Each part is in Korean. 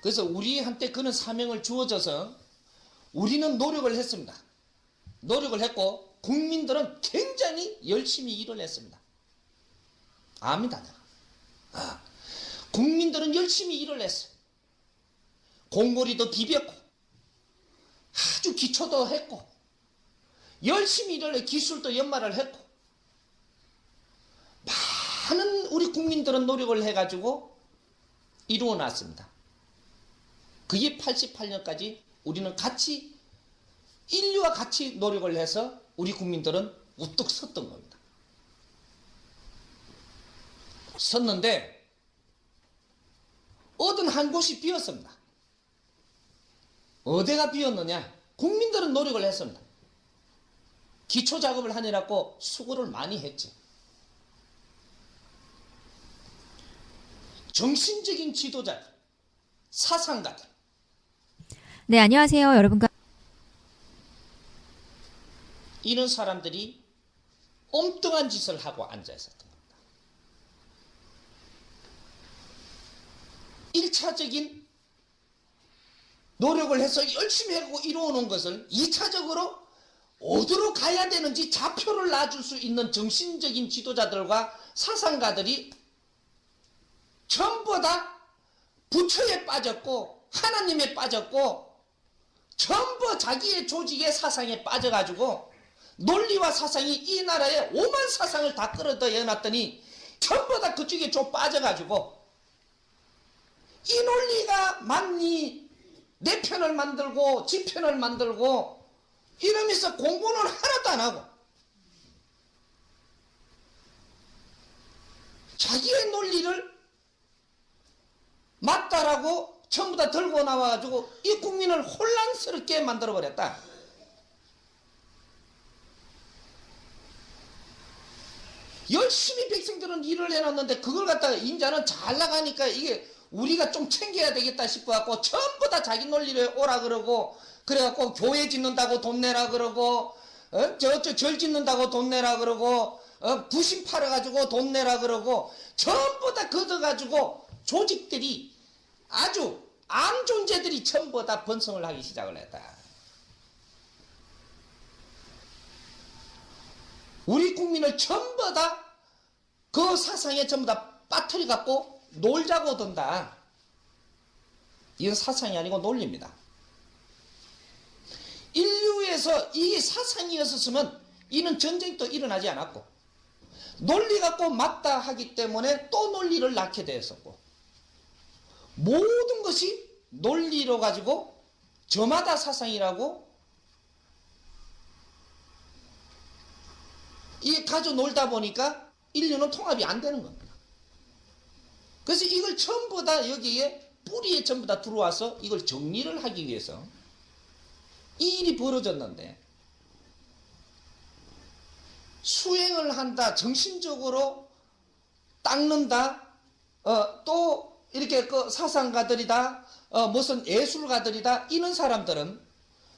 그래서 우리한테 그런 사명을 주어져서 우리는 노력을 했습니다. 노력을 했고 국민들은 굉장히 열심히 일을 했습니다. 압니다. 아, 국민들은 열심히 일을 했어요. 공고리도 비볐고 아주 기초도 했고 열심히 일을 해 기술도 연마를 했고 많은 우리 국민들은 노력을 해가지고 이루어 놨습니다. 그게 88년까지 우리는 같이 인류와 같이 노력을 해서 우리 국민들은 우뚝 섰던 겁니다. 섰는데 어떤 한 곳이 비었습니다. 어디가 비었느냐? 국민들은 노력을 했습니다. 기초 작업을 하느라고 수고를 많이 했지. 정신적인 지도자들, 사상가들, 네, 안녕하세요. 여러분과 이런 사람들이 엉뚱한 짓을 하고 앉아 있었던 겁니다. 1차적인 노력을 해서 열심히 하고 이루어놓은 것을 2차적으로 어디로 가야 되는지 좌표를 놔줄 수 있는 정신적인 지도자들과 사상가들이 전부 다 부처에 빠졌고 하나님에 빠졌고 전부 자기의 조직의 사상에 빠져가지고 논리와 사상이 이 나라의 오만 사상을 다 끌어다 해놨더니 전부 다 그쪽에 좀 빠져가지고 이 논리가 맞니? 내 편을 만들고 지 편을 만들고 이러면서 공부는 하나도 안 하고 자기의 논리를 맞다라고 전부 다 들고 나와가지고 이 국민을 혼란스럽게 만들어버렸다. 열심히 백성들은 일을 해놨는데 그걸 갖다가 인자는 잘 나가니까 이게 우리가 좀 챙겨야 되겠다 싶어 갖고 전부 다 자기 논리를 오라 그러고 그래갖고 교회 짓는다고 돈 내라 그러고 어? 저저 절 짓는다고 돈 내라 그러고 어? 부심 팔아가지고 돈 내라 그러고 전부 다 걷어가지고 조직들이 아주 암 존재들이 전부 다 번성을 하기 시작을 했다. 우리 국민을 전부 다 그 사상에 전부 다 빠뜨려 갖고 놀자고 든다. 이건 사상이 아니고 논리입니다. 인류에서 이 사상이었었으면 이는 전쟁도 일어나지 않았고 논리 갖고 맞다 하기 때문에 또 논리를 낳게 되었었고 모든 것이 논리로 가지고 저마다 사상이라고 이 가져 놀다 보니까 인류는 통합이 안 되는 겁니다. 그래서 이걸 전부 다 여기에 뿌리에 전부 다 들어와서 이걸 정리를 하기 위해서 이 일이 벌어졌는데 수행을 한다, 정신적으로 닦는다, 어, 또 이렇게 그 사상가들이다, 어, 무슨 예술가들이다 이런 사람들은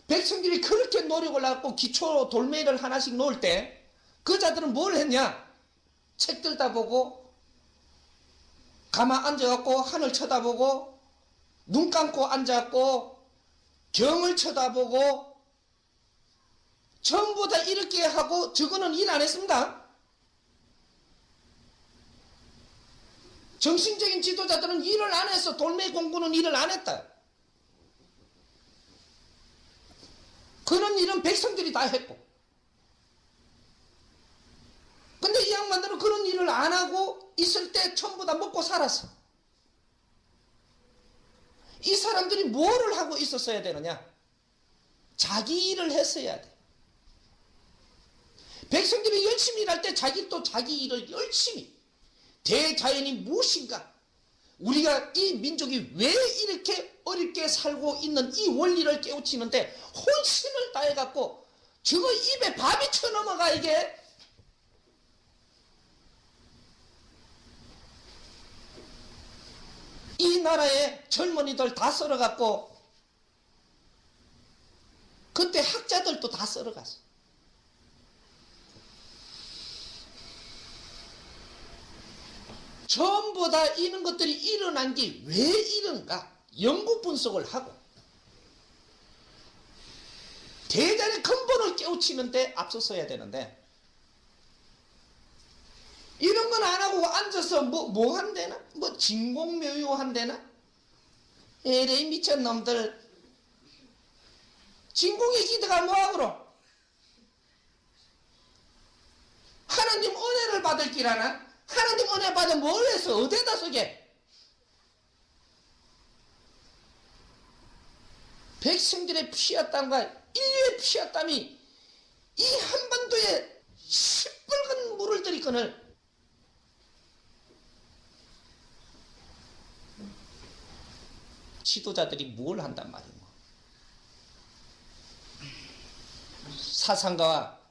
백성들이 그렇게 노력을 하고 기초 돌멩이를 하나씩 놓을 때 그 자들은 뭘 했냐? 책 들다 보고 가만 앉아갖고 하늘 쳐다보고 눈 감고 앉았고 경을 쳐다보고 전부 다 이렇게 하고 저거는 일 안 했습니다. 정신적인 지도자들은 일을 안 해서 돌멩이 공부는 일을 안 했다. 그런 일은 백성들이 다 했고. 근데 이 양반들은 그런 일을 안 하고 있을 때 전부 다 먹고 살았어. 이 사람들이 뭐를 하고 있었어야 되느냐? 자기 일을 했어야 돼. 백성들이 열심히 일할 때 자기 또 자기 일을 열심히. 대자연이 무엇인가? 우리가 이 민족이 왜 이렇게 어렵게 살고 있는 이 원리를 깨우치는데 혼신을 다해갖고 저거 입에 밥이 쳐넘어가 이게 이 나라의 젊은이들 다 썰어갖고 그때 학자들도 다 썰어갔어. 전부 다 이런 것들이 일어난 게 왜 이런가? 연구 분석을 하고 대단히 근본을 깨우치는데 앞서서야 되는데 이런 건 안 하고 앉아서 뭐, 뭐 한대나? 뭐 진공묘유 한대나? 에레이 미친 놈들 진공의 기대가 뭐하고로? 하나님 은혜를 받을 길 하나? 받으면 뭘 해서 어디다 쓰게? 백성들의 피와 땀과 인류의 피와 땀이 이 한반도에 시뻘건 물을 들이거늘 지도자들이 뭘 한단 말이오. 사상가와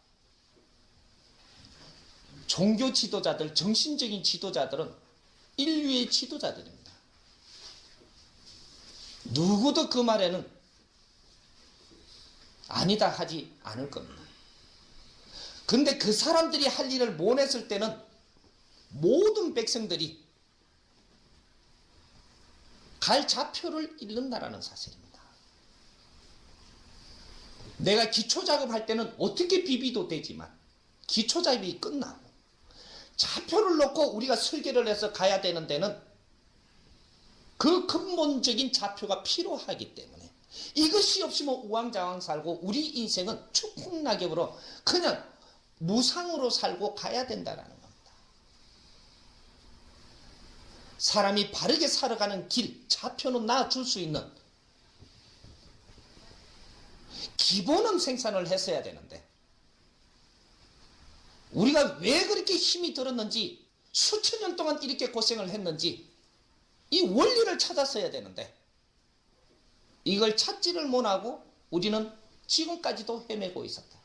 종교 지도자들, 정신적인 지도자들은 인류의 지도자들입니다. 누구도 그 말에는 아니다 하지 않을 겁니다. 근데 그 사람들이 할 일을 못 했을 때는 모든 백성들이 갈 좌표를 잃는다라는 사실입니다. 내가 기초 작업할 때는 어떻게 비비도 되지만 기초 작업이 끝나고 좌표를 놓고 우리가 설계를 해서 가야 되는 데는 그 근본적인 좌표가 필요하기 때문에 이것이 없으면 우왕좌왕 살고 우리 인생은 축풍낙엽으로 그냥 무상으로 살고 가야 된다라는 겁니다. 사람이 바르게 살아가는 길, 좌표는 놔줄 수 있는 기본은 생산을 했어야 되는데 우리가 왜 그렇게 힘이 들었는지 수천 년 동안 이렇게 고생을 했는지 이 원리를 찾았어야 되는데 이걸 찾지를 못하고 우리는 지금까지도 헤매고 있었다.